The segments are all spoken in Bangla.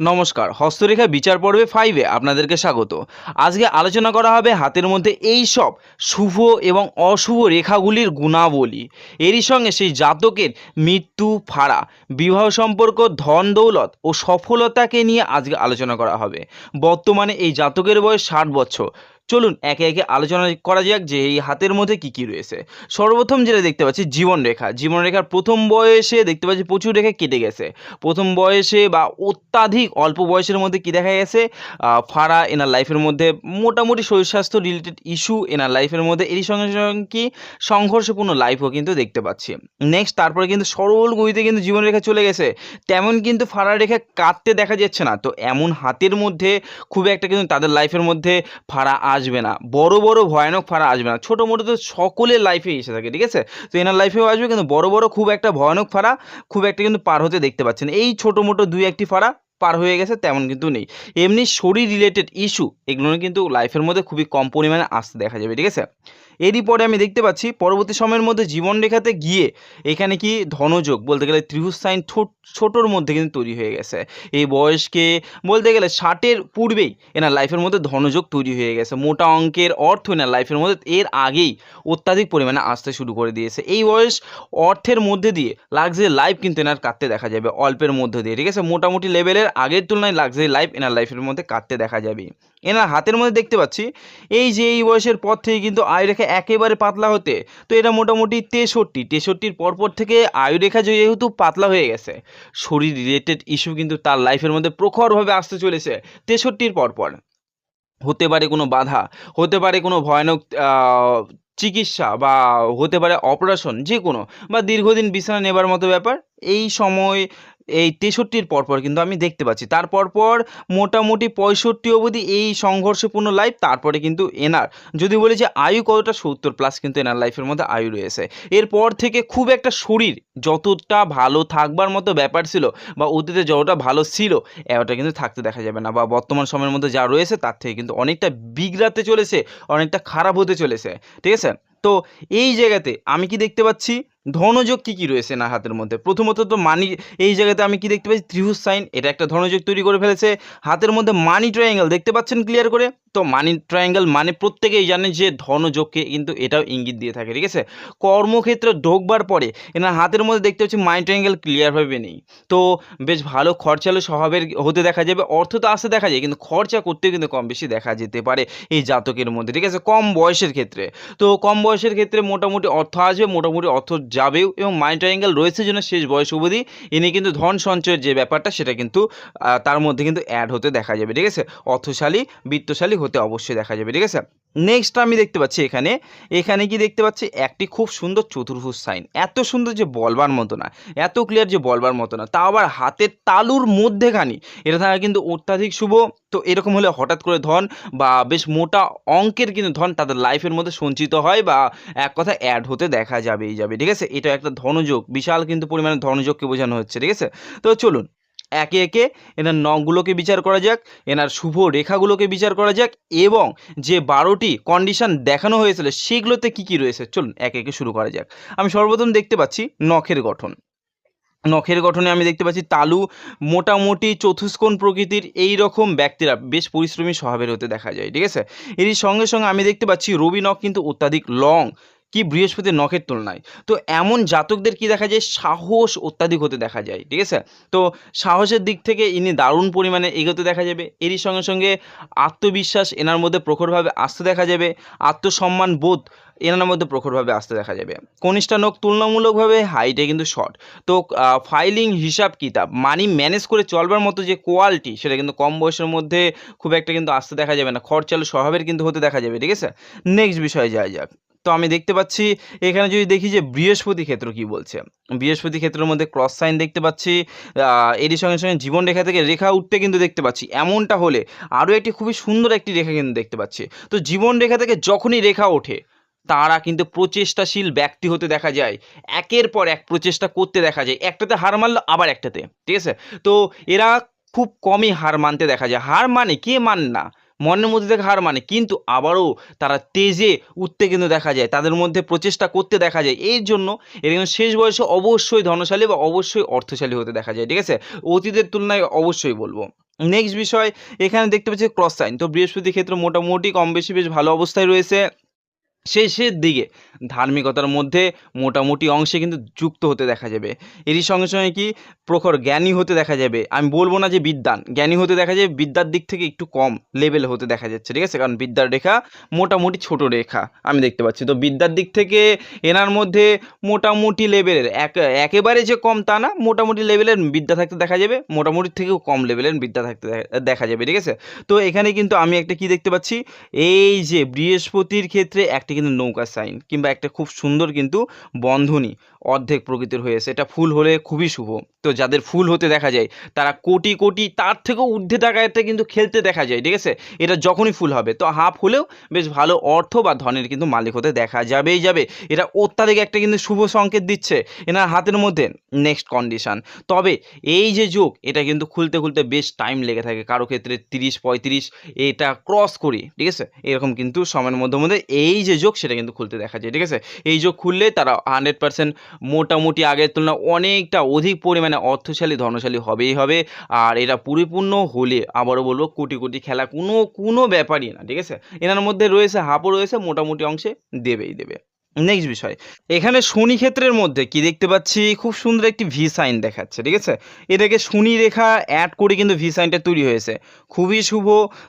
নমস্কার, হস্তরেখা বিচার পর্বে ফাইভে আপনাদেরকে স্বাগত। আজকে আলোচনা করা হবে হাতের মধ্যে এই সব শুভ এবং অশুভ রেখাগুলির গুণাবলী। এরই সঙ্গে সেই জাতকের মৃত্যু, ফাড়া, বিবাহ সম্পর্ক, ধন দৌলত ও সফলতাকে নিয়ে আজকে আলোচনা করা হবে। বর্তমানে এই জাতকের বয়স ষাট বছর। চলুন একে একে আলোচনা করা যাক যে এই হাতের মধ্যে কি কি রয়েছে। সর্বপ্রথম যেটা দেখতে পাচ্ছি জীবনরেখা জীবনরেখার প্রথম বয়সে দেখতে পাচ্ছি প্রচুর রেখা কেটে গেছে। প্রথম বয়সে বা অত্যাধিক অল্প বয়সের মধ্যে কি দেখা গেছে? ফাড়া এনার লাইফের মধ্যে, মোটামুটি শরীর স্বাস্থ্য রিলেটেড ইস্যু এনার লাইফের মধ্যে। এরই সঙ্গে সঙ্গে কি সংঘর্ষপূর্ণ লাইফও কিন্তু দেখতে পাচ্ছি। নেক্সট তারপরে কিন্তু সরল গতিতে কিন্তু জীবনরেখা চলে গেছে। তেমন কিন্তু ফাড়া রেখা কাটতে দেখা যাচ্ছে না। তো এমন হাতের মধ্যে খুব একটা কিন্তু তাদের লাইফের মধ্যে ফাড়া আসবে না। বড় বড় ভয়ানক ফাঁড়া আসবে না। ছোটো, মোটো তো সকলের লাইফে এসে থাকে, ঠিক আছে? তো এনার লাইফেও আসবে, কিন্তু বড় বড় খুব একটা ভয়ানক ফাঁড়া, খুব একটা কিন্তু পার হতে দেখতে পাচ্ছেন। এই ছোটো, মোটো দুই একটি ফাঁড়া পার হয়ে গেছে, তেমন কিন্তু নেই। এমনি শরীর রিলেটেড ইস্যু এগুলো কিন্তু লাইফের মধ্যে খুবই কম পরিমাণে আসতে দেখা যাবে, ঠিক আছে? এরই পরে আমি দেখতে পাচ্ছি পরবর্তী সময়ের মধ্যে জীবনরেখাতে গিয়ে এখানে কি ধনযোগ বলতে গেলে ত্রিভুজ সাইন ছোটোর মধ্যে কিন্তু তৈরি হয়ে গেছে। এই বয়সকে বলতে গেলে ষাটের পূর্বেই এনার লাইফের মধ্যে ধনযোগ তৈরি হয়ে গেছে। মোটা অঙ্কের অর্থ এনার লাইফের মধ্যে এর আগেই অত্যাধিক পরিমাণে আসতে শুরু করে দিয়েছে। এই বয়স অর্থের মধ্যে দিয়ে লাক্সারি লাইফ কিন্তু এনার কাটতে দেখা যাবে, অল্পের মধ্যে দিয়ে, ঠিক আছে? মোটামুটি লেভেলের আগের তুলনায় লাক্সারি লাইফ এনার লাইফের মধ্যে কাটতে দেখা যাবে। এনার হাতের মধ্যে দেখতে পাচ্ছি, এই যে এই বয়সের পর থেকে কিন্তু আয় রেখা একেবারে পাতলা হতে, তো এটা মোটামুটি তেষট্টি। তেষট্টির পরপর থেকে আয়ু রেখা যেহেতু পাতলা হয়ে গেছে। শরীর রিলেটেড ইস্যু কিন্তু তার লাইফের মধ্যে প্রখরভাবে আসতে চলেছে তেষট্টির পরপর। হতে পারে কোনো বাধা, হতে পারে কোনো ভয়ানক চিকিৎসা বা হতে পারে অপারেশন যে কোনো বা দীর্ঘদিন বিছানা নেবার মতো ব্যাপার, এই সময় এই তেষট্টির পরপর কিন্তু আমি দেখতে পাচ্ছি। তার পরপর মোটামুটি পঁয়ষট্টি অবধি এই সংঘর্ষপূর্ণ লাইফ তারপরে কিন্তু এনার যদি বলি যে আয়ু কতটা, সত্তর প্লাস কিন্তু এনার লাইফের মধ্যে আয়ু রয়েছে। এরপর থেকে খুব একটা শরীর যতটা ভালো থাকবার মতো ব্যাপার ছিল বা অতীতে যতটা ভালো ছিল, এতটা কিন্তু থাকতে দেখা যাবে না বা বর্তমান সময়ের মধ্যে যা রয়েছে, তার থেকে কিন্তু অনেকটা বিগড়াতে চলেছে, অনেকটা খারাপ হতে চলেছে। ঠিক আছে? তো এই জায়গাতে আমি কি দেখতে পাচ্ছি? ধনযোগ কী কী রয়েছে না হাতের মধ্যে? প্রথমত তো মানি, এই জায়গাতে আমি কি দেখতে পাচ্ছি? ত্রিভুজ সাইন, এটা একটা ধনযোগ তৈরি করে ফেলেছে। হাতের মধ্যে মানি ট্রায়াঙ্গেল, দেখতে পাচ্ছেন ক্লিয়ার করে? তো মানি ট্রায়াঙ্গেল মানে প্রত্যেকেই জানে যে ধনযোগকে কিন্তু এটাও ইঙ্গিত দিয়ে থাকে, ঠিক আছে? কর্মক্ষেত্রে ঢোকবার পরে এনার হাতের মধ্যে দেখতে পাচ্ছি মানি ট্রায়াঙ্গেল ক্লিয়ারভাবে নেই। তো বেশ ভালো খরচালো স্বভাবের হতে দেখা যাবে, অর্থ তো আসতে দেখা যায়, কিন্তু খরচা করতেও কিন্তু কম বেশি দেখা যেতে পারে এই জাতকের মধ্যে, ঠিক আছে? কম বয়সের ক্ষেত্রে। তো কম বয়সের ক্ষেত্রে মোটামুটি অর্থ আসবে, মোটামুটি অর্থ যাবেও এবং মাইন্ড ট্রায়াঙ্গেল রয়েছে জন্য শেষ বয়স অবধি। ইনি কিন্তু ধন সঞ্চয়ের যে ব্যাপারটা, সেটা কিন্তু তার মধ্যে কিন্তু অ্যাড হতে দেখা যাবে, ঠিক আছে? অর্থশালী, বিত্তশালী হতে অবশ্যই দেখা যাবে, ঠিক আছে? নেক্সট আমি দেখতে পাচ্ছি এখানে। এখানে কি দেখতে পাচ্ছি? একটি খুব সুন্দর চতুর্ভুজ সাইন এত সুন্দর যে বলবার মতো না, এত ক্লিয়ার যে বলবার মতো না তা আবার হাতের তালুর মধ্যেখানি। এটা থাকা কিন্তু অত্যাধিক শুভ। তো এরকম হলে হঠাৎ করে ধন বা বেশ মোটা অঙ্কের কিন্তু ধন তাদের লাইফের মধ্যে সঞ্চিত হয় বা এক কথা অ্যাড হতে দেখা যাবেই যাবে, ঠিক আছে? এটা একটা ধনযোগ, বিশাল কিন্তু পরিমাণে ধনযোগকে বোঝানো হচ্ছে, ঠিক আছে? তো চলুন, একে একে এনার নখগুলোকে বিচার করা যাক, এনার শুভ রেখাগুলোকে বিচার করা যাক এবং যে বারোটি কন্ডিশন দেখানো হয়েছিল সেগুলোতে কি কি রয়েছে? চলুন, একে একে শুরু করা যাক। আমি সর্বপ্রথম দেখতে পাচ্ছি নখের গঠন। নখের গঠনে আমি দেখতে পাচ্ছি তালু মোটামুটি চতুষ্কোণ প্রকৃতির এই রকম ব্যক্তিরা বেশ পরিশ্রমী স্বভাবের হতে দেখা যায়, ঠিক আছে? এরই সঙ্গে সঙ্গে আমি দেখতে পাচ্ছি রবি নখ কিন্তু অত্যাধিক লং কি বৃহস্পতির নখের তুলনায়? তো এমন জাতকদের কি দেখা যায়? সাহস অত্যাধিক হতে দেখা যায়, ঠিক আছে? তো সাহসের দিক থেকে ইনি দারুণ পরিমাণে এগোতে দেখা যাবে। এরই সঙ্গে সঙ্গে আত্মবিশ্বাস এনার মধ্যে প্রখরভাবে আসতে দেখা যাবে। আত্মসম্মান বোধ এনার মধ্যে প্রখরভাবে আসতে দেখা যাবে। কনিষ্ঠা নখ তুলনামূলকভাবে হাইটে কিন্তু শর্ট তো ফাইলিং হিসাব কিতাব মানি ম্যানেজ করে চলবার মতো যে কোয়ালিটি সেটা কিন্তু কম বয়সের মধ্যে খুব একটা কিন্তু আসতে দেখা যাবে না। খরচালো স্বভাবের কিন্তু হতে দেখা যাবে, ঠিক আছে? নেক্সট বিষয়ে যাওয়া যাক। তো আমি দেখতে পাচ্ছি, এখানে যদি দেখি যে বৃহস্পতি ক্ষেত্র কি বলছে? বৃহস্পতি ক্ষেত্রের মধ্যে ক্রস সাইন দেখতে পাচ্ছি এরই সঙ্গে সঙ্গে জীবন রেখা থেকে রেখা উঠতে কিন্তু দেখতে পাচ্ছি। এমনটা হলে আরও একটি খুবই সুন্দর একটি রেখা কিন্তু দেখতে পাচ্ছি। তো জীবন রেখা থেকে যখনই রেখা ওঠে, তারা কিন্তু প্রচেষ্টাশীল ব্যক্তি হতে দেখা যায়। একের পর এক প্রচেষ্টা করতে দেখা যায়। একটাতে হার মারলো, আবার একটাতে। ঠিক আছে? তো এরা খুব কমই হার মানতে দেখা যায়। হার মানে কে মান না? মনের মধ্যে থেকে হার মানে। কিন্তু আবারও তারা তেজে উঠতে কিন্তু দেখা যায়, তাদের মধ্যে প্রচেষ্টা করতে দেখা যায়। এর জন্য কিন্তু শেষ বয়সে অবশ্যই ধনশালী বা অবশ্যই অর্থশালী হতে দেখা যায়, ঠিক আছে? অতীতের তুলনায় অবশ্যই বলব। নেক্সট বিষয়, এখানে দেখতে পাচ্ছি ক্রস সাইন তো বৃহস্পতির ক্ষেত্রে মোটামুটি কম বেশি বেশ ভালো অবস্থায় রয়েছে। শেষের দিকে ধার্মিকতার মধ্যে মোটামুটি অংশে কিন্তু যুক্ত হতে দেখা যাবে। এরই সঙ্গে সঙ্গে কি প্রখর জ্ঞানী হতে দেখা যাবে। আমি বলব না যে বিদ্যান, জ্ঞানী হতে দেখা যাবে, বিদ্যার দিক থেকে একটু কম লেভেলে হতে দেখা যাচ্ছে, ঠিক আছে? কারণ বিদ্যার রেখা মোটামুটি ছোট রেখা, আমি দেখতে পাচ্ছি। তো বিদ্যার দিক থেকে এনার মধ্যে মোটামুটি লেভেলের এক, একেবারে যে কম তা না, মোটামুটি লেভেলের বিদ্যা থাকতে দেখা যাবে, মোটামুটি থেকেও কম লেভেলের বিদ্যা থাকতে দেখা- যাবে, ঠিক আছে? তো এখানে কিন্তু আমি একটা কি দেখতে পাচ্ছি, এই যে বৃহস্পতির ক্ষেত্রে একটি কিন্তু নৌকা সাইন কিংবা একটা খুব সুন্দর কিন্তু বন্ধনী অর্ধেক প্রকৃতির হয়েছে এটা ফুল হলে খুবই শুভ। তো যাদের ফুল হতে দেখা যায়, তারা কোটি কোটি, তার থেকেও ঊর্ধ্বে টাকাতে কিন্তু খেলতে দেখা যায়, ঠিক আছে? এটা যখনই ফুল হবে, তো হাফ হলেও বেশ ভালো অর্থ বা ধনের কিন্তু মালিক হতে দেখা যাবেই যাবে। এটা অত্যাধিক একটা কিন্তু শুভ সংকেত দিচ্ছে এনার হাতের মধ্যে নেক্সট কন্ডিশন তবে এই যে যোগ, এটা কিন্তু খুলতে খুলতে বেশ টাইম লেগে থাকে। কারও ক্ষেত্রে তিরিশ, পঁয়ত্রিশ, এটা ক্রস করি, ঠিক আছে? এরকম কিন্তু সময়ের মধ্যে মধ্যে এই যে যোগ, সেটা কিন্তু খুলতে দেখা যায়। ঠিক আছে? এই যোগ খুললে তারা হান্ড্রেড পার্সেন্ট মোটামুটি আগের তুলনায় অনেকটা অধিক পরিমাণে অর্থশালী, ধনশালী হবেই হবে। আর এটা পরিপূর্ণ হলে, আবারও বলব, কোটি কোটি খেলা কোনো কোনো ব্যাপারই না, ঠিক আছে? এনার মধ্যে রয়েছে, হাফও রয়েছে, মোটামুটি অংশে দেবেই দেবে। নেক্সট বিষয়। এখানে শনি ক্ষেত্রের মধ্যে কি দেখতে পাচ্ছি? খুব সুন্দর একটি ভি সাইন দেখাচ্ছে, ঠিক আছে? এটাকে শনি রেখা অ্যাড করে কিন্তু ভি সাইনটা তৈরি হয়েছে। খুবই শুভ,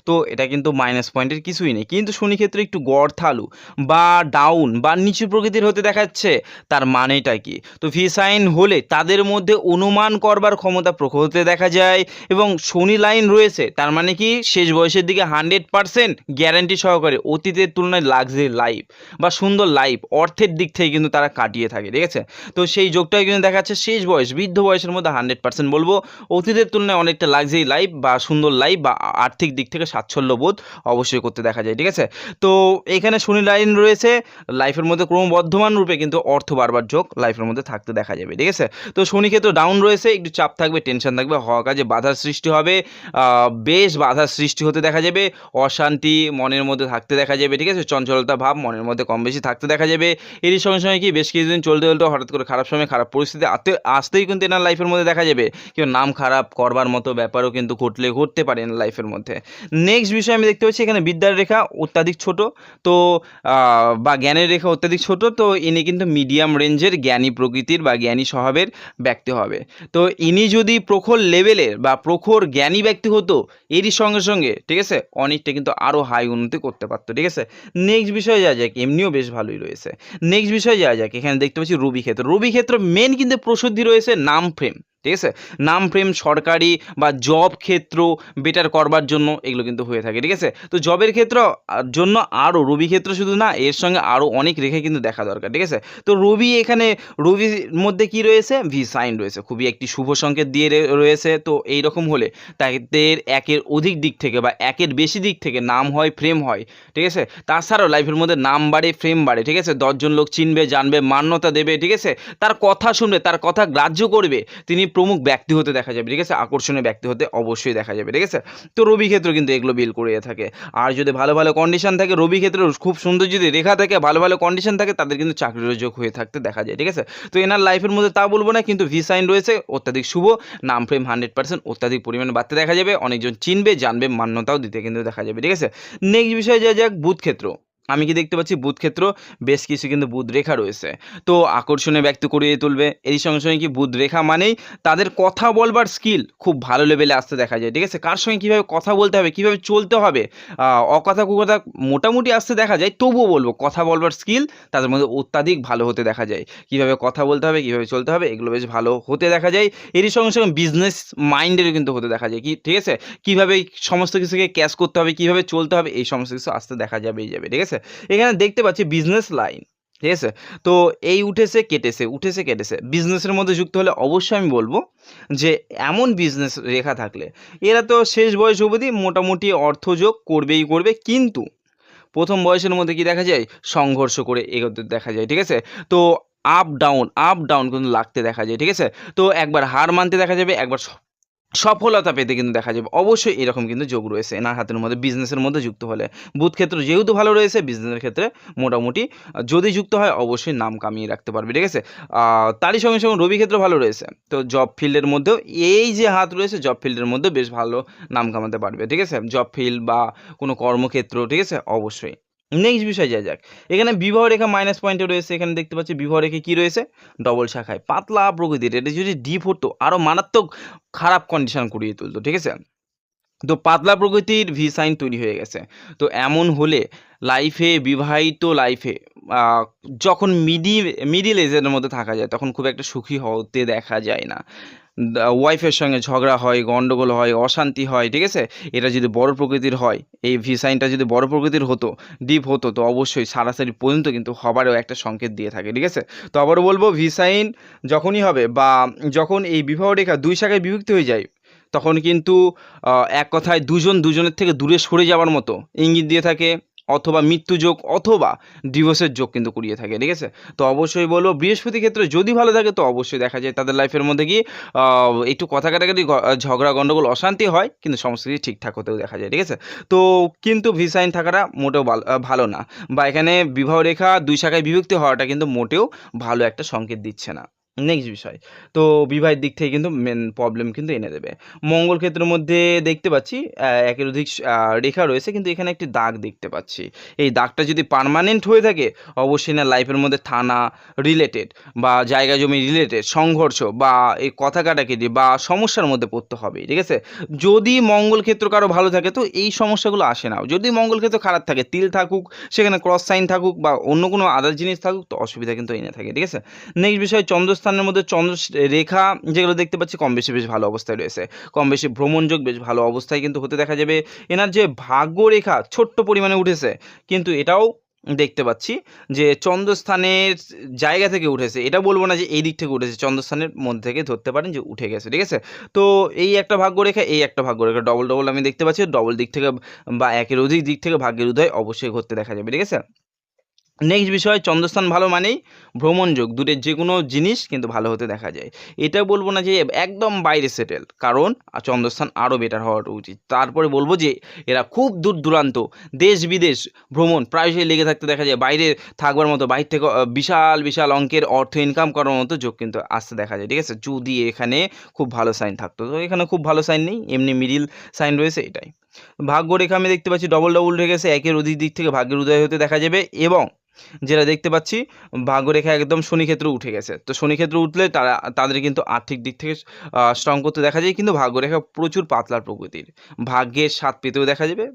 তো এটা কিন্তু মাইনাস পয়েন্টের কিছুই নেই। কিন্তু শনি ক্ষেত্রে একটু গড় থালু বা ডাউন বা নিচু প্রকৃতির হতে দেখাচ্ছে, তার মানেটা কি? তো ভি সাইন হলে তাদের মধ্যে অনুমান করবার ক্ষমতা প্রখর হতে দেখা যায় এবং শনি লাইন রয়েছে, তার মানে কি? শেষ বয়সের দিকে হান্ড্রেড পার্সেন্ট গ্যারান্টি সহকারে অতীতের তুলনায় লাক্সারি লাইফ বা সুন্দর লাইফ অর্থের দিক থেকে কিন্তু তারা কাটিয়ে থাকে, ঠিক আছে? তো সেই যোগটাই কিন্তু দেখা যাচ্ছে শেষ বয়স, বৃদ্ধ বয়সের মধ্যে হান্ড্রেড পার্সেন্ট বলব। অতীতের তুলনায় অনেকটা লাক্সারি লাইফ বা সুন্দর লাইফ বা আর্থিক দিক থেকে স্বাচ্ছল্য বোধ অবশ্যই করতে দেখা যায়, ঠিক আছে? তো এখানে শনি লাইন রয়েছে লাইফের মধ্যে ক্রমবর্ধমান রূপে কিন্তু অর্থ বারবার যোগ লাইফের মধ্যে থাকতে দেখা যাবে, ঠিক আছে? তো শনি ক্ষেত্রে ডাউন রয়েছে, একটু চাপ থাকবে টেনশন থাকবে, হওয়া কাজে বাধার সৃষ্টি হবে বেশ বাধার সৃষ্টি হতে দেখা যাবে, অশান্তি মনের মধ্যে থাকতে দেখা যাবে, ঠিক আছে? চঞ্চলতা ভাব মনের মধ্যে কম বেশি থাকতে দেখা যাবে এরই সঙ্গে সঙ্গে কি বেশ কিছুদিন চলতে চলতে হঠাৎ করে খারাপ সময় খারাপ পরিস্থিতি আতে, আসতেই কিন্তু এনার লাইফের মধ্যে দেখা যাবে। কেউ নাম খারাপ করবার মতো ব্যাপারও কিন্তু ঘটলে, ঘটতে পারে এনার লাইফের মধ্যে। নেক্সট বিষয় আমি দেখতে পাচ্ছি, এখানে বিদ্যার রেখা অত্যাধিক ছোট। তো বা জ্ঞানের রেখা অত্যাধিক ছোট। তো, ইনি কিন্তু মিডিয়াম রেঞ্জের জ্ঞানী প্রকৃতির বা জ্ঞানী স্বভাবের ব্যক্তি হবে। তো, ইনি যদি প্রখর লেভেলের বা প্রখর জ্ঞানী ব্যক্তি হতো, এরই সঙ্গে সঙ্গে, ঠিক আছে? অনেকটা কিন্তু আরও হাই উন্নতি করতে পারতো, ঠিক আছে? নেক্সট বিষয়ে যা যাক, এমনিও বেশ ভালোই রয়েছে। নেক্সট বিষয়ে যাওয়া যাক, এখানে দেখতে পাচ্ছি রবি ক্ষেত্র রবি ক্ষেত্র মেন কিন্তু প্রসিদ্ধি রয়েছে নাম ফ্রেম ঠিক আছে? নাম ফ্রেম সরকারি বা জব ক্ষেত্র বেটার করবার জন্য এগুলো কিন্তু হয়ে থাকে, ঠিক আছে? তো জবের ক্ষেত্র জন্য আরও রবি ক্ষেত্র শুধু না, এর সঙ্গে আরও অনেক রেখে কিন্তু দেখা দরকার, ঠিক আছে? তো রবি এখানে, রবির মধ্যে কি রয়েছে? ভি সাইন রয়েছে, খুবই একটি শুভ সংকেত দিয়ে রয়েছে, তো এই রকম হলে তাদের একের অধিক দিক থেকে বা একের বেশি দিক থেকে নাম হয় ফ্রেম হয়, ঠিক আছে? তাছাড়াও লাইফের মধ্যে নাম বাড়ে ফ্রেম বাড়ে, ঠিক আছে? দশজন লোক চিনবে, জানবে, মান্যতা দেবে, ঠিক আছে? তার কথা শুনবে, তার কথা গ্রাহ্য করবে, তিনি প্রমুখ ব্যক্তি হতে দেখা যাবে, ঠিক আছে? আকর্ষণীয় ব্যক্তি হতে অবশ্যই দেখা যাবে, ঠিক আছে? তো রবি ক্ষেত্র কিন্তু এগুলো বিল করে থাকে। আর যদি ভালো ভালো কন্ডিশন থাকে, রবি ক্ষেত্রে খুব সুন্দর যদি রেখা থাকে, ভালো ভালো কন্ডিশন থাকে, তাদের কিন্তু চাকরির যোগ হয়ে থাকতে দেখা যায়, ঠিক আছে? তো এনার লাইফের মধ্যে তা বলব না, কিন্তু ভি সাইন রয়েছে, অত্যাধিক শুভ, নাম ফ্রেম হান্ড্রেড পার্সেন্ট অত্যাধিক পরিমাণে বাড়তে দেখা যাবে, অনেকজন চিনবে, জানবে, মান্যতাও দিতে কিন্তু দেখা যাবে, ঠিক আছে? নেক্সট বিষয়ে যা যাক, বুধ ক্ষেত্র। আমি কি দেখতে পাচ্ছি? বুধ ক্ষেত্র বেশ কিছু কিন্তু বুধ রেখা রয়েছে। তো আকর্ষণীয় ব্যক্ত করিয়ে তুলবে। এর সঙ্গে সঙ্গে কি বুধ রেখা মানেই তাদের কথা বলবার স্কিল খুব ভালো লেভেলে আসতে দেখা যায়, ঠিক আছে? কার সঙ্গে কীভাবে কথা বলতে হবে, কীভাবে চলতে হবে অকথা কুকথা মোটামুটি আসতে দেখা যায়, তবুও বলব কথা বলবার স্কিল তাদের মধ্যে অত্যাধিক ভালো হতে দেখা যায়। কীভাবে কথা বলতে হবে, কীভাবে চলতে হবে, এগুলো বেশ ভালো হতে দেখা যায়। এরই সঙ্গে সঙ্গে বিজনেস মাইন্ডেরও কিন্তু হতে দেখা যায়, কি, ঠিক আছে? কীভাবে সমস্ত কিছুকে ক্যাশ করতে হবে, কীভাবে চলতে হবে, এই সমস্ত কিছু আসতে দেখা যাবেই যাবে, ঠিক আছে? এখানে দেখতে পাচ্ছি বিজনেস লাইন ঠিক আছে? তো এই উঠেছে, কেটেছে উঠেছে, কেটেছে। বিজনেসের মধ্যে যুক্ত হলে অবশ্যই আমি বলব যে, এমন বিজনেস রেখা থাকলে, এরা তো শেষ বয়স অবধি মোটামুটি অর্থযোগ করবেই করবে, কিন্তু প্রথম বয়সের মধ্যে কি দেখা যায়? সংঘর্ষ করে এগোতে দেখা যায়, ঠিক আছে? তো আপ ডাউন আপ ডাউন কিন্তু লাগতে দেখা যায়, ঠিক আছে? তো একবার হার মানতে দেখা যাবে, একবার সফলতা পেতে কিন্তু দেখা যাবে। অবশ্যই এরকম কিন্তু যোগ রয়েছে। এনার হাতের মধ্যে বিজনেসের মধ্যে যুক্ত হলে। বুধ ক্ষেত্র যেহেতু ভালো রয়েছে বিজনেসের ক্ষেত্রে মোটামুটি যদি যুক্ত হয়, অবশ্যই নাম কামিয়ে রাখতে পারবে, ঠিক আছে? তারই সঙ্গে সঙ্গে রবি ক্ষেত্র ভালো রয়েছে। তো জব ফিল্ডের মধ্যেও এই যে হাত রয়েছে জব ফিল্ডের মধ্যে বেশ ভালো নাম কামাতে পারবে, ঠিক আছে? জব ফিল্ড বা কোনো কর্মক্ষেত্র, ঠিক আছে? অবশ্যই। নেক্সট বিষয় যা যাক। এখানে বিবাহ রেখা মাইনাস পয়েন্টে রয়েছে। এখানে দেখতে পাচ্ছি বিবাহ রেখে কী রয়েছে? ডবল শাখায়। পাতলা প্রকৃতির। এটা যদি ডিপ হতো আরও মারাত্মক খারাপ কন্ডিশন করিয়ে তুলতো, ঠিক আছে? তো পাতলা প্রকৃতির ভি সাইন তৈরি হয়ে গেছে। তো এমন হলে লাইফে বিবাহিত লাইফে যখন মিডি মিডিল এজের মধ্যে থাকা যায়, তখন খুব একটা সুখী হতে দেখা যায় না। ওয়াইফের সঙ্গে ঝগড়া হয় গণ্ডগোল হয়, অশান্তি হয়, ঠিক আছে? এটা যদি বড় প্রকৃতির হয়, এই ভি সাইনটা যদি বড় প্রকৃতির হতো ডিপ হতো, তো অবশ্যই সারাসারি পর্যন্ত কিন্তু হবারও একটা সংকেত দিয়ে থাকে, ঠিক আছে? তো আবারও বলব ভি সাইন যখনই হবে বা যখন এই বিবাহ রেখা দুই শাখায় বিভক্ত হয়ে যায় তখন কিন্তু এক কথায় দুজন দুজনের থেকে দূরে সরে যাওয়ার মতো ইঙ্গিত দিয়ে থাকে, অথবা মৃত্যু যোগ অথবা ডিভোর্সের যোগ কিন্তু করিয়ে থাকে, ঠিক আছে? তো অবশ্যই বলব বৃহস্পতি ক্ষেত্রে যদি ভালো থাকে, তো অবশ্যই দেখা যায় তাদের লাইফের মধ্যে কি একটু কথা কাটাকাটি ঝগড়া গণ্ডগোল অশান্তি হয়, কিন্তু সমস্ত কিছু ঠিকঠাক হতেও দেখা যায়, ঠিক আছে? তো কিন্তু ভিসাইন থাকাটা মোটেও ভালো- ভালো না, বা এখানে বিবাহ রেখা দুই শাখায় বিভক্তি হওয়াটা কিন্তু মোটেও ভালো একটা সংকেত দিচ্ছে না। নেক্সট বিষয়। তো বিবাহের দিক থেকে কিন্তু মেন প্রবলেম কিন্তু এনে দেবে। মঙ্গল ক্ষেত্রের মধ্যে দেখতে পাচ্ছি একের অধিক রেখা রয়েছে, কিন্তু এখানে একটি দাগ দেখতে পাচ্ছি। এই দাগটা যদি পার্মানেন্ট হয়ে থাকে, অবশ্যই না লাইফের মধ্যে থানা রিলেটেড বা জায়গা জমি রিলেটেড সংঘর্ষ বা এই কথা কাটাকাটি বা সমস্যার মধ্যে পড়তে হবে, ঠিক আছে? যদি মঙ্গল ক্ষেত্র কারও ভালো থাকে, তো এই সমস্যাগুলো আসে না। যদি মঙ্গল ক্ষেত্র খারাপ থাকে, তিল থাকুক, সেখানে ক্রস সাইন থাকুক বা অন্য কোনো আদার জিনিস থাকুক, তো অসুবিধা কিন্তু এনে থাকে, ঠিক আছে? নেক্সট বিষয় চন্দ্রস্থানের মধ্যে চন্দ্র রেখা যেগুলো দেখতে পাচ্ছি, কম বেশি বেশ ভালো অবস্থায় রয়েছে। কম বেশি ভ্রমণযোগ বেশ ভালো অবস্থায় কিন্তু হতে দেখা যাবে। এনার যে ভাগ্য রেখা ছোট্ট পরিমাণে উঠেছে, কিন্তু এটাও দেখতে পাচ্ছি যে চন্দ্রস্থানের জায়গা থেকে উঠেছে। এটা বলব না যে এই দিক থেকে উঠেছে, চন্দ্রস্থানের মধ্যে থেকে ধরতে পারেন যে উঠে গেছে, ঠিক আছে? তো এই একটা ভাগ্য রেখা এই একটা ভাগ্য রেখা ডবল ডবল আমি দেখতে পাচ্ছি ডবল দিক থেকে বা একের অধিক দিক থেকে ভাগ্যের উদয় অবশ্যই ঘটতে দেখা যাবে, ঠিক আছে? নেক্সট বিষয়, চন্দ্রস্থান ভালো মানেই ভ্রমণযোগ দূরের যে কোনো জিনিস কিন্তু ভালো হতে দেখা যায়। এটা বলব না যে একদম বাইরে সেটেল কারণ চন্দ্রস্থান আরও বেটার হওয়াটা উচিত। তারপরে বলব যে এরা খুব দূর দূরান্ত, দেশ বিদেশ ভ্রমণ প্রায়শই লেগে থাকতে দেখা যায়। বাইরে থাকবার মতো, বাইরে থেকে বিশাল বিশাল অঙ্কের অর্থ ইনকাম করার মতো যোগ কিন্তু আসতে দেখা যায়, ঠিক আছে? যদি এখানে খুব ভালো সাইন থাকতো, তো এখানে খুব ভালো সাইন নেই, এমনি মিডিল সাইন রয়েছে এটাই। ভাগ্য রেখা আমি দেখতে পাচ্ছি ডবল ডবল রেখেছে একের অধিক দিক থেকে ভাগ্যের উদয় হতে দেখা যাবে এবং যেটা দেখতে পাচ্ছি ভাগ্যরেখা একদম শনিক্ষেত্র উঠে গেছে। তো শনিক্ষেত্র উঠলে তারা, তাদের কিন্তু আর্থিক দিক থেকে স্ট্রং করতে দেখা যায়, কিন্তু ভাগ্যরেখা প্রচুর পাতলার প্রকৃতির। ভাগ্যের স্বাদ পেতেও দেখা যাবে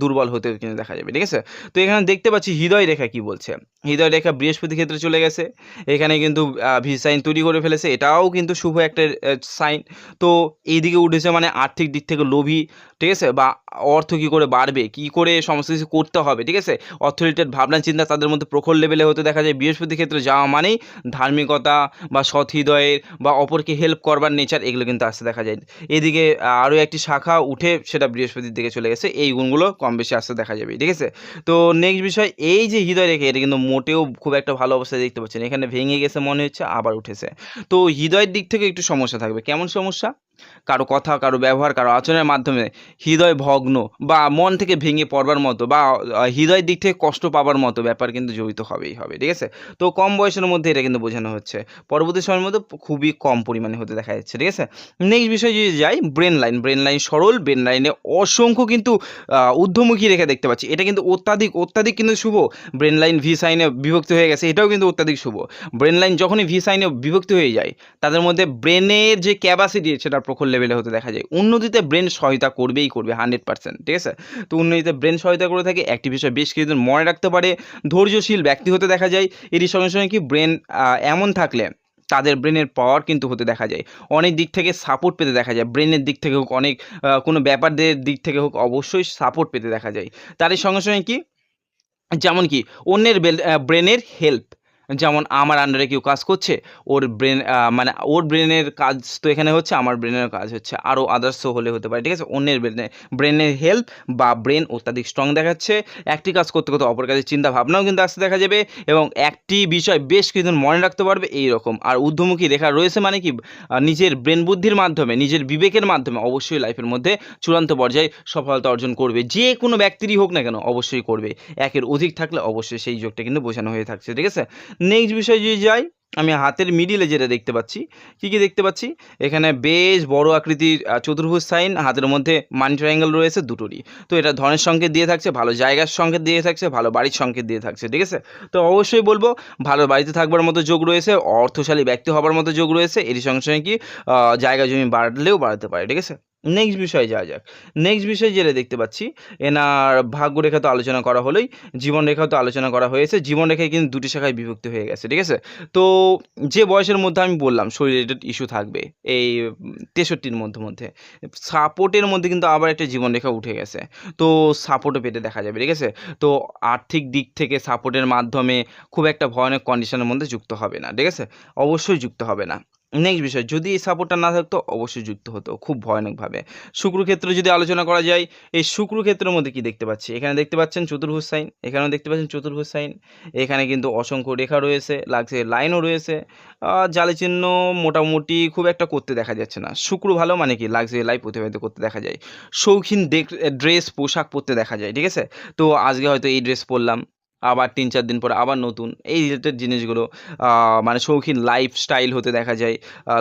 দুর্বল হতেও কিন্তু দেখা যাবে, ঠিক আছে? তো এখানে দেখতে পাচ্ছি হৃদয় রেখা কি বলছে। হৃদয় রেখা বৃহস্পতি ক্ষেত্রে চলে গেছে, এখানে কিন্তু ভি সাইন তৈরি করে ফেলেছে, এটাও কিন্তু শুভ একটা সাইন। তো এইদিকে উঠেছে মানে আর্থিক দিক থেকে লোভী ঠিক আছে? বা অর্থ কী করে বাড়বে? কী করে সমস্ত কিছু করতে হবে? ঠিক আছে? অর্থ রিলেটেড ভাবনা চিন্তা তাদের মধ্যে প্রখর লেভেলে হতে দেখা যায়। বৃহস্পতি ক্ষেত্রে যাওয়া মানেই ধার্মিকতা বা সৎ হৃদয়ের বা অপরকে হেল্প করবার নেচার এগুলো কিন্তু আসতে দেখা যায়। এদিকে আরও একটি শাখা উঠে সেটা বৃহস্পতির দিকে চলে গেছে। এই গুণগুলো কম বেশি আসতে দেখা যাবে। ঠিক আছে? তো নেক্সট বিষয়, এই যে হৃদয় রেখে, এটা কিন্তু মোটেও খুব একটা ভালো অবস্থায় দেখতে পাচ্ছেন এখানে ভেঙে গেছে মনে হচ্ছে, আবার উঠেছে। তো হৃদয়ের দিক থেকে একটু সমস্যা থাকবে। কেমন সমস্যা? কারও কথা, কারও ব্যবহার, কারও আচরণের মাধ্যমে হৃদয় ভগ্ন বা মন থেকে ভেঙে পড়বার মতো বা হৃদয়ের দিক থেকে কষ্ট পাবার মতো ব্যাপার কিন্তু জড়িত হবেই, হবে, ঠিক আছে? তো কম বয়সের মধ্যে এটা কিন্তু বোঝানো হচ্ছে। পরবর্তী সময়ের মধ্যে খুবই কম পরিমাণে হতে দেখা যাচ্ছে, ঠিক আছে? নেক্সট বিষয় যদি যাই ব্রেন লাইন ব্রেন লাইন সরল ব্রেন লাইনে অসংখ্য কিন্তু ঊর্ধ্বমুখী রেখে দেখতে পাচ্ছি। এটা কিন্তু অত্যাধিক অত্যাধিক কিন্তু শুভ। ব্রেন লাইন ভি সাইনে বিভক্ত হয়ে গেছে, এটাও কিন্তু অত্যাধিক শুভ। ব্রেন লাইন যখনই ভি সাইনে বিভক্ত হয়ে যায়, তাদের মধ্যে ব্রেনের যে ক্যাপাসিটি সেটা প্রখর লেভেলে হতে দেখা যায়। উন্নতিতে ব্রেন সহায়তা করবেই করবে হান্ড্রেড পার্সেন্ট ঠিক আছে? তো উন্নতিতে ব্রেন সহায়তা করে থাকে একটি বিষয় বেশ কিছুদিন মনে রাখতে পারে, ধৈর্যশীল ব্যক্তি হতে দেখা যায়। এরই সঙ্গে সঙ্গে কি ব্রেন এমন থাকলে তাদের ব্রেনের পাওয়ার কিন্তু হতে দেখা যায়। অনেক দিক থেকে সাপোর্ট পেতে দেখা যায়। ব্রেনের দিক থেকে হোক, অনেক কোনো ব্যাপারদের দিক থেকে হোক, অবশ্যই সাপোর্ট পেতে দেখা যায়। তারই সঙ্গে সঙ্গে কি? যেমন কি, অন্যের ব্রেনের হেল্প যেমন আমার আন্ডারে কেউ কাজ করছে, ওর ব্রেন মানে ওর ব্রেনের কাজ তো এখানে হচ্ছে, আমার ব্রেনের কাজ হচ্ছে আরও আদার্সও হলে হতে পারে, ঠিক আছে? অন্যের ব্রেনে ব্রেনের হেল্প বা ব্রেন অত্যাধিক স্ট্রং দেখাচ্ছে, একটি কাজ করতে করতে অপর কাজের চিন্তা ভাবনাও কিন্তু আসতে দেখা যাবে এবং একটি বিষয় বেশ কিছুদিন মনে রাখতে পারবে, এই রকম। আর ঊর্ধ্বমুখী রেখা রয়েছে মানে কি নিজের ব্রেন বুদ্ধির মাধ্যমে, নিজের বিবেকের মাধ্যমে অবশ্যই লাইফের মধ্যে চূড়ান্ত পর্যায়ে সফলতা অর্জন করবে। যে কোনো ব্যক্তিরই হোক না কেন অবশ্যই করবে। একের অধিক থাকলে অবশ্যই সেই যোগটা কিন্তু বোঝানো হয়ে থাকছে, ঠিক আছে? নেক্সট বিষয় যদি যাই, আমি হাতের মিডিলে যেটা দেখতে পাচ্ছি, কি কি দেখতে পাচ্ছি? এখানে বেশ বড় আকৃতির চতুর্ভুজ সাইন হাতের মধ্যে মানি ট্রায়াঙ্গেল রয়েছে দুটোরই। তো এটা ধনের সংকেত দিয়ে থাকছে, ভালো জায়গার সংকেত দিয়ে থাকছে, ভালো বাড়ির সংকেত দিয়ে থাকছে, ঠিক আছে? তো অবশ্যই বলব, ভালো বাড়িতে থাকবার মতো যোগ রয়েছে, অর্থশালী ব্যক্তি হবার মতো যোগ রয়েছে, এরই সঙ্গে সঙ্গে কি জায়গা জমি বাড়লেও বাড়াতে পারে, ঠিক আছে? নেক্সট বিষয়ে যাওয়া যাক। নেক্সট বিষয় যেটা দেখতে পাচ্ছি, এনার ভাগ্যরেখা তো আলোচনা করা হলোই, জীবনরেখাও তো আলোচনা করা হয়েছে, জীবনরেখায় কিন্তু দুটি শাখায় বিভক্ত হয়ে গেছে, ঠিক আছে? তো যে বয়সের মধ্যে আমি বললাম শরীর রিলেটেড ইস্যু থাকবে, এই তেষট্টির মধ্যে মধ্যে, সাপোর্টের মধ্যে কিন্তু আবার একটা জীবনরেখা উঠে গেছে, তো সাপোর্টও পেতে দেখা যাবে, ঠিক আছে? তো আর্থিক দিক থেকে সাপোর্টের মাধ্যমে খুব একটা ভয়ানক কন্ডিশনের মধ্যে যুক্ত হবে না, ঠিক আছে? অবশ্যই যুক্ত হবে না। নেক্সট বিষয়, যদি এই সাপোর্টটা না থাকতো অবশ্যই যুক্ত হতো, খুব ভয়ানকভাবে। শুক্র ক্ষেত্রে যদি আলোচনা করা যায়, এই শুক্র ক্ষেত্রের মধ্যে কি দেখতে পাচ্ছি? এখানে দেখতে পাচ্ছেন চতুর্ভুজ সাইন এখানেও দেখতে পাচ্ছেন চতুর্ভুজ সাইন এখানে কিন্তু অসংখ্য রেখা রয়েছে, লাগছে লাইনও রয়েছে। জালে চিহ্ন মোটামুটি খুব একটা করতে দেখা যাচ্ছে না। শুক্র ভালো মানে কি? লাগছে লাইফ অতিবাহিত করতে দেখা যায়। শৌখিন ড্রেস, পোশাক পরতে দেখা যায়, ঠিক আছে? তো আজকে হয়তো এই ড্রেস পরলাম। আবার তিন চার দিন পরে আবার নতুন। এই রিলেটেড জিনিসগুলো মানে শৌখিন লাইফস্টাইল হতে দেখা যায়।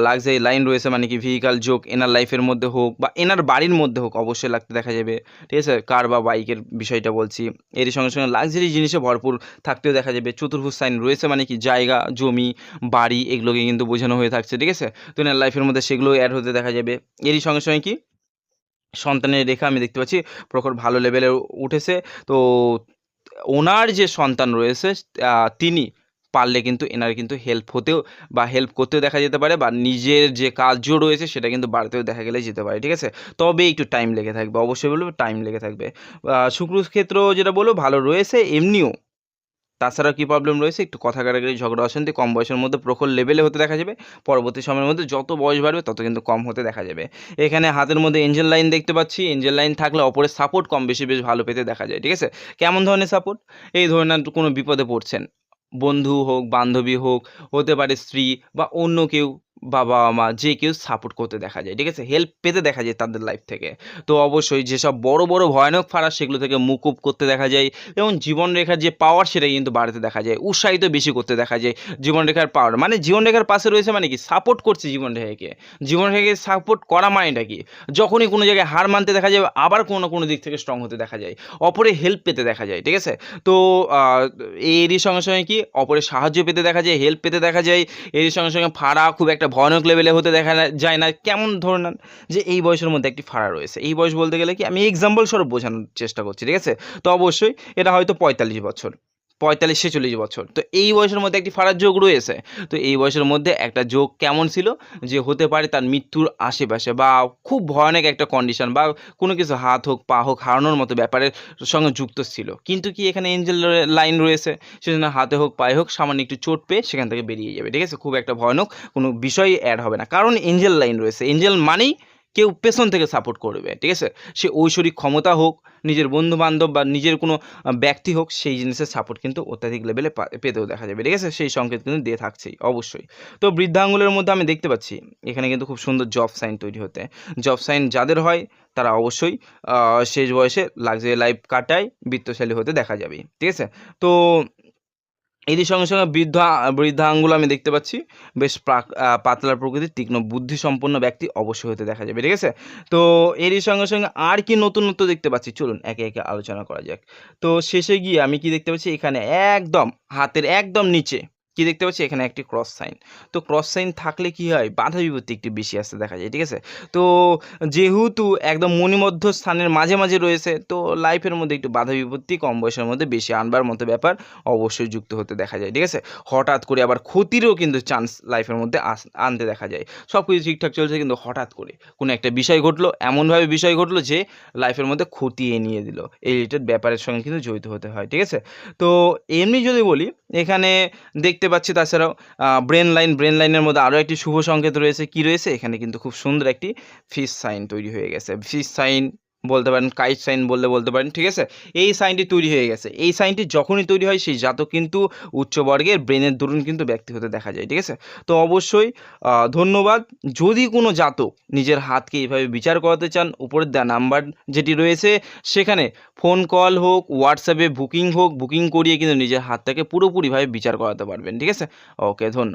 লাক্সারি লাইন রয়েছে মানে কি ভেহিকাল যোগ এনার লাইফের মধ্যে হোক বা এনার বাড়ির মধ্যে হোক অবশ্যই লাগতে দেখা যাবে। ঠিক আছে? কার বা বাইকের বিষয়টা বলছি। এর সঙ্গে সঙ্গে লাক্সারি জিনিসে ভরপুর থাকতেও দেখা যাবে। চতুর্ভুজ সাইন রয়েছে মানে কি জায়গা, জমি, বাড়ি এগুলোকে কিন্তু বোঝানো হয়ে থাকছে। ঠিক আছে? তো এনার লাইফের মধ্যে সেগুলো অ্যাড হতে দেখা যাবে। এরই সঙ্গে সঙ্গে কি? সন্তানের রেখা আমি দেখতে পাচ্ছি। প্রখর ভালো লেভেলে উঠেছে। তো ওনার যে সন্তান রয়েছে তিনি পারলে কিন্তু এনার কিন্তু হেল্প হতেও বা হেল্প করতেও দেখা যেতে পারে বা নিজের যে কার্য রয়েছে সেটা কিন্তু বাড়তেও দেখা গেলে যেতে পারে, ঠিক আছে? তবে একটু টাইম লেগে থাকবে, অবশ্যই বলব টাইম লেগে থাকবে। শুক্র ক্ষেত্র যেটা বলব ভালো রয়েছে, এমনিও তাছাড়া কী প্রবলেম রয়েছে? একটু কথা কাটাকাটি ঝগড়া অশান্তি, কম বয়সের মধ্যে প্রখর লেভেলে হতে দেখা যাবে। পরবর্তী সময়ের মধ্যে যত বয়স বাড়বে, তত কিন্তু কম হতে দেখা যাবে। এখানে হাতের মধ্যে এঞ্জেল লাইন দেখতে পাচ্ছি। এঞ্জেল লাইন থাকলে অপরের সাপোর্ট কম বেশি বেশ ভালো পেতে দেখা যায়, ঠিক আছে? কেমন ধরনের সাপোর্ট এই ধরনের না কোনো বিপদে পড়ছেন? বন্ধু হোক, বান্ধবী হোক, হতে পারে স্ত্রী বা অন্য কেউ বাবা মা যে কেউ সাপোর্ট করতে দেখা যায়, ঠিক আছে? হেল্প পেতে দেখা যায় তাদের লাইফ থেকে। তো অবশ্যই যেসব বড় বড় ভয়ানক ফারাস সেগুলো থেকে মুকুব করতে দেখা যায় এবং জীবনরেখার যে পাওয়ার সেটা কিন্তু বাড়তে দেখা যায়, উৎসাহিত বেশি করতে দেখা যায় জীবনরেখার পাওয়ার মানে জীবনরেখার পাশে রয়েছে মানে কি? সাপোর্ট করছে জীবনরেখাকে। জীবনরেখাকে সাপোর্ট করা মানেটা কি? যখনই কোনো জায়গায় হার মানতে দেখা যায়, আবার কোনো না কোনো দিক থেকে স্ট্রং হতে দেখা যায়। অপরে হেল্প পেতে দেখা যায়, ঠিক আছে? তো এরই সঙ্গে সঙ্গে কি? অপরের সাহায্য পেতে দেখা যায় হেল্প পেতে দেখা যায়। এরই সঙ্গে সঙ্গে ফাড়া খুব একটা ভয়ানক লেভেলে হতে দেখা যায় না। কেমন ধরনের যে এই বয়সের মধ্যে একটি ফাড়া রয়েছে। এই বয়স বলতে গেলে কি আমি এক্সাম্পল স্বরূপ বোঝানোর চেষ্টা করছি, ঠিক আছে? তো অবশ্যই এটা হয়তো পঁয়তাল্লিশ বছর। পঁয়তাল্লিশ ছেচল্লিশ বছর। তো এই বয়সের মধ্যে একটি ফাড়ার যোগ রয়েছে। তো এই বয়সের মধ্যে একটা যোগ কেমন ছিল? যে হতে পারে তার মৃত্যুর আশেপাশে বা খুব ভয়ানক একটা কন্ডিশন বা কোনো কিছু হাত হোক, পা হোক হারানোর মতো ব্যাপারের সঙ্গে যুক্ত ছিল। কিন্তু কি এখানে এঞ্জেল লাইন রয়েছে? সেজন্য হাতে হোক, পায়ে হোক, সামান্য একটু চোট পেয়ে সেখান থেকে বেরিয়ে যাবে। ঠিক আছে? খুব একটা ভয়ানক কোনো বিষয় অ্যাড হবে না। কারণ এঞ্জেল লাইন রয়েছে। এঞ্জেল মানেই কেউ পেছন থেকে সাপোর্ট করবে, ঠিক আছে? সে ঐশ্বরিক ক্ষমতা হোক, নিজের বন্ধু বান্ধব বা নিজের কোনো ব্যক্তি হোক, সেই জিনিসের সাপোর্ট কিন্তু অত্যাধিক লেভেলে পেতেও দেখা যাবে, ঠিক আছে? সেই সংকেত কিন্তু দিয়ে থাকছেই, অবশ্যই। তো বৃদ্ধাঙ্গুলের মধ্যে আমি দেখতে পাচ্ছি, এখানে কিন্তু খুব সুন্দর জব সাইন তৈরি হতে। জব সাইন যাদের হয়, তারা অবশ্যই শেষ বয়সে লাক্সারি লাইফ কাটায়, বৃত্তশালী হতে দেখা যাবে ঠিক আছে? তো এরই সঙ্গে সঙ্গে বৃদ্ধ বৃদ্ধা আঙ্গুল আমি দেখতে পাচ্ছি। বেশ পাতলা প্রকৃতির তীক্ষ্ণ বুদ্ধিসম্পন্ন ব্যক্তি অবশ্যই হতে দেখা যাবে, ঠিক আছে? তো এরই সঙ্গে সঙ্গে আর কি নতুনত্ব দেখতে পাচ্ছি? চলুন একে একে আলোচনা করা যাক। তো শেষে গিয়ে আমি কি দেখতে পাচ্ছি? এখানে একদম, হাতের একদম নিচে কি দেখতে পাচ্ছি? এখানে একটি ক্রস সাইন তো ক্রস সাইন থাকলে কি হয়? বাধা বিপত্তি একটু বেশি আসতে দেখা যায়, ঠিক আছে? তো যেহেতু একদম মণিমধ্য স্থানের মাঝে মাঝে রয়েছে, তো লাইফের মধ্যে একটু বাধা বিপত্তি কম বয়সের মধ্যে বেশি আনবার মতো ব্যাপার অবশ্যই যুক্ত হতে দেখা যায়, ঠিক আছে? হঠাৎ করে আবার ক্ষতিরও কিন্তু চান্স লাইফের মধ্যে আনতে দেখা যায়। সব কিছু ঠিকঠাক চলছে কিন্তু হঠাৎ করে কোনো একটা বিষয় ঘটলো, এমনভাবে বিষয় ঘটলো যে লাইফের মধ্যে ক্ষতি নিয়ে দিল। এই রিলেটেড ব্যাপারের সঙ্গে কিন্তু জড়িত হতে হয়, ঠিক আছে? তো এমনি যদি বলি, এখানে দেখতে দেখতে পাচ্ছি। তাছাড়াও ব্রেন লাইন ব্রেন লাইনের মধ্যে আরও একটি শুভ সংকেত রয়েছে। কি রয়েছে? এখানে কিন্তু খুব সুন্দর একটি ফিস সাইন তৈরি হয়ে গেছে। ফিস সাইন বলতে পারেন, কাইট সাইন বললে বলতে পারেন, ঠিক আছে? এই সাইনটি তৈরি হয়ে গেছে। এই সাইনটি যখনই তৈরি হয়, সেই জাতক কিন্তু উচ্চবর্গের ব্রেনের দরুন কিন্তু ব্যক্তি হতে দেখা যায়, ঠিক আছে? তো অবশ্যই ধন্যবাদ। যদি কোনো জাতক নিজের হাতকে এইভাবে বিচার করাতে চান, উপরের দেওয়া নাম্বার যেটি রয়েছে, সেখানে ফোন কল হোক, হোয়াটসঅ্যাপে বুকিং হোক, বুকিং করিয়ে কিন্তু নিজের হাতটাকে পুরোপুরিভাবে বিচার করাতে পারবেন, ঠিক আছে? ওকে, ধন্যবাদ।